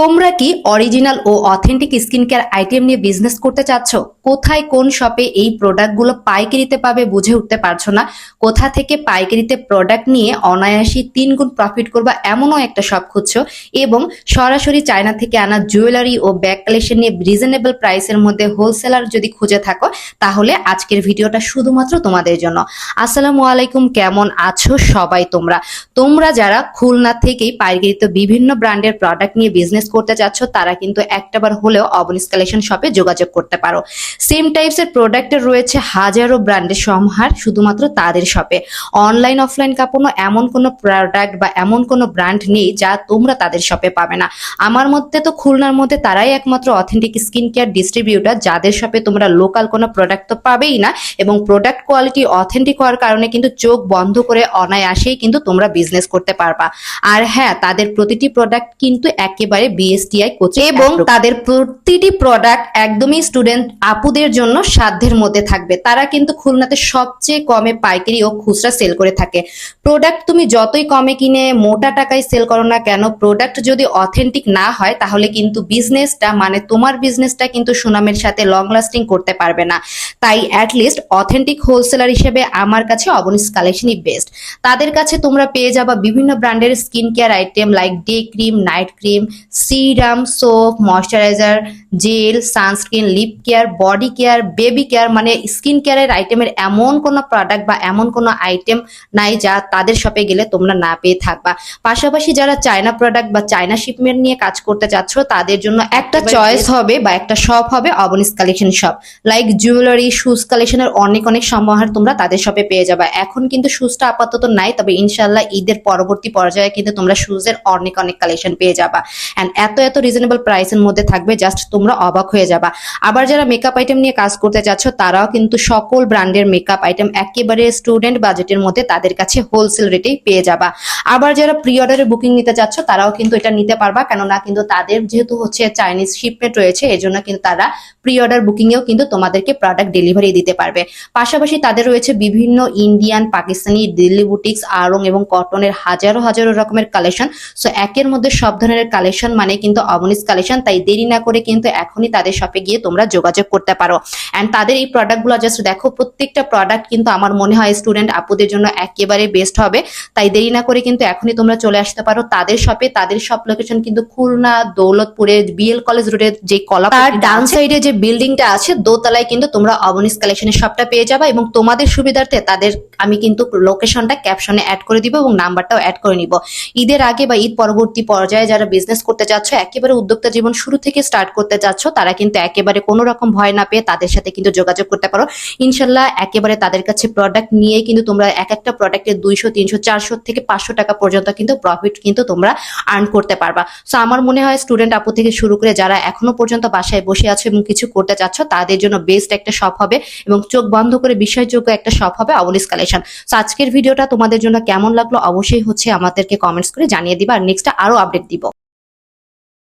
তোমরা কি অরিজিনাল ও অথেন্টিক স্কিন কেয়ার আইটেম নিয়ে বিজনেস করতে চাচ্ছ? কোথায় কোন শপে এই প্রোডাক্টগুলো পাইকারিতে পাবে বুঝে উঠতে পারছ না। কোথা থেকে পাইকারিতে প্রোডাক্ট নিয়ে অনায়াসী তিন গুণ প্রফিট করবা এমনও একটা শপ খুঁজছো এবং সরাসরি চায়না থেকে আনা জুয়েলারি ও ব্যাগ কালেকশন নিয়ে রিজনেবল প্রাইসের মধ্যে হোলসেলার যদি খুঁজে থাকো, তাহলে আজকের ভিডিওটা শুধুমাত্র তোমাদের জন্য। আসসালামু আলাইকুম, কেমন আছো সবাই তোমরা? তোমরা যারা খুলনা থেকেই পাইকারিতে বিভিন্ন ব্র্যান্ডের প্রোডাক্ট নিয়ে বিজনেস করতে চাচ্ছ তারা কিন্তু একটাবার হলেও অবনিস কালেকশন শপে যোগাযোগ করতে পারো। সেম টাইপসের প্রোডাক্টের রয়েছে হাজারো ব্র্যান্ডের সমাহার শুধুমাত্র তাদের শপে অনলাইন অফলাইন কাপড় এমন কোনো প্রোডাক্ট বা এমন কোনো ব্র্যান্ড নেই যা তোমরা তাদের শপে পাবে না। আমার মধ্যে তো খুলনার মধ্যে তারাই একমাত্র অথেন্টিক স্কিন কেয়ার ডিস্ট্রিবিউটার যাদের শপে তোমরা লোকাল কোনো প্রোডাক্ট তো পাবেই না এবং প্রোডাক্ট কোয়ালিটি অথেন্টিক হওয়ার কারণে কিন্তু চোখ বন্ধ করে অনায়াসেই কিন্তু তোমরা বিজনেস করতে পারবা। আর হ্যাঁ তাদের প্রতিটি প্রোডাক্ট কিন্তু একেবারে বিএসটিআই কোচিং এবং তাদের প্রতিটি প্রোডাক্ট একদমই স্টুডেন্ট আপুদের জন্য সাধ্যের মধ্যে থাকবে। তারা কিন্তু খুলনাতে সবচেয়ে কমে পাইকারি ও খুচরা সেল করে থাকে। প্রোডাক্ট তুমি যতই কমে কিনে মোটা টাকায় সেল করো না কেন, প্রোডাক্ট যদি অথেন্টিক না হয়, তাহলে কিন্তু বিজনেসটা মানে তোমার বিজনেসটা কিন্তু সুনামের সাথে লং লাস্টিং করতে পারবে না। তাই অ্যাটলিস্ট অথেন্টিক হোলসেলার হিসেবে আমার কাছে অবনিস কালেকশনই বেস্ট তাদের কাছে তোমরা পেয়ে যাবা বিভিন্ন ব্র্যান্ডের skin care item like day cream night cream serum soap moisturiser gel sunscreen lip care body care baby care মানে স্কিন কেয়ারের আইটেমের এমন কোনো প্রোডাক্ট বা এমন কোনো আইটেম নাই যা তাদের শপে গেলে তোমরা না পেয়ে থাকবা। পাশাপাশি যারা চায়না প্রোডাক্ট বা চায়না শিপমেন্ট নিয়ে কাজ করতে চাচ্ছ তাদের জন্য একটা চয়েস হবে বা একটা শপ হবে Abonish collection shop like jewellery shoes কালেকশনের অনেক অনেক সমাহার তোমরা তাদের শপে পেয়ে যাবে। এখন কিন্তু শুজটা আপাতত নাই তবে ইনশাল্লাহ ঈদের পরবর্তী পর্যায়ে কিন্তু তোমরা শুজের অনেক অনেক কালেকশন পেয়ে যাবা। অ্যান্ড এত এত রিজনেবল প্রাইসের মধ্যে থাকবে জাস্ট তোমরা অবাক হয়ে যাবা। আবার যারা মেকআপ আইটেম নিয়ে কাজ করতে চাচ্ছ, তারাও কিন্তু সকল ব্র্যান্ডের মেকআপ আইটেম একেবারে স্টুডেন্ট বাজেটের মধ্যে তাদের কাছে হোলসেল রেটেই পেয়ে যাবা। আবার যারা প্রি অর্ডারের বুকিং নিতে চাচ্ছ, তারাও কিন্তু এটা নিতে পারবা, কেননা কিন্তু তাদের যেহেতু হচ্ছে চাইনিজ শিপমেন্ট রয়েছে, এজন্য কিন্তু তারা প্রি অর্ডার বুকিংয়েও কিন্তু তোমাদেরকে প্রোডাক্ট ডেলিভারি দিতে পারবে। পাশাপাশি তাদের রয়েছে বিভিন্ন ইন্ডিয়ান পাকিস্তানি দিল্লি বুটিক্স আড়ং এবং কটনের হাজারো হাজারো রকমের কালেকশন সো একের মধ্যে সব ধরনের কালেকশন মানে কিন্তু অবনিস কালেকশন তাই দেরি না করে কিন্তু এখনই তাদের শপে গিয়ে তোমরা যোগাযোগ করতে পারো। অ্যান্ড তাদের এই প্রোডাক্টগুলো জাস্ট দেখো প্রত্যেকটা প্রোডাক্ট কিন্তু আমার মনে হয় স্টুডেন্ট আপুদের জন্য একেবারে বেস্ট হবে। তাই দেরি না করে কিন্তু এখনই তোমরা চলে আসতে পারো। তাদের শপে তাদের শপ লোকেশন কিন্তু খুলনা দৌলতপুরে বিএল কলেজ রোডের যে কলা তার ডান সাইডে যে বিল্ডিংটা আছে দোতলায় কিন্তু তোমরা অবনিস কালেকশনের শপটা পেয়ে যাবে এবং তোমাদের সুবিধার্থে তাদের আমি কিন্তু লোকেশনটা ক্যাপশনে অ্যাড করে দিব এবং নাম্বারটাও অ্যাড করে নিব। ঈদের আগে বা ঈদ পরবর্তী পর্যায়ে যারা বিজনেস করতে চাচ্ছ একেবারে উদ্যোক্তা জীবন শুরু থেকে স্টার্ট করতে চাচ্ছ তারা কিন্তু একেবারে কোনো রকম ভয় না পেয়ে তাদের সাথে কিন্তু যোগাযোগ করতে পারো। ইনশাল্লাহ একেবারে তাদের কাছে প্রোডাক্ট নিয়ে কিন্তু তোমরা এক একটা প্রোডাক্টের দুইশো, তিনশো, চারশো থেকে পাঁচশো টাকা পর্যন্ত কিন্তু প্রফিট কিন্তু তোমরা আর্ন করতে পারবা। সো আমার মনে হয় স্টুডেন্ট আপু থেকে শুরু করে যারা এখনও পর্যন্ত বাসায় বসে আছে এবং কিছু করতে চাচ্ছ, তাদের জন্য বেস্ট একটা শপ হবে এবং চোখ বন্ধ করে বিশ্বাসযোগ্য একটা শপ হবে অবলিস কালেকশন সো আজকের ভিডিওটা তোমাদের জন্য কেমন লাগল অবশ্যই হচ্ছে আমাদেরকে কমেন্টস করে জানিয়ে দিবা। আর নেক্সট আরও আপডেট দিব।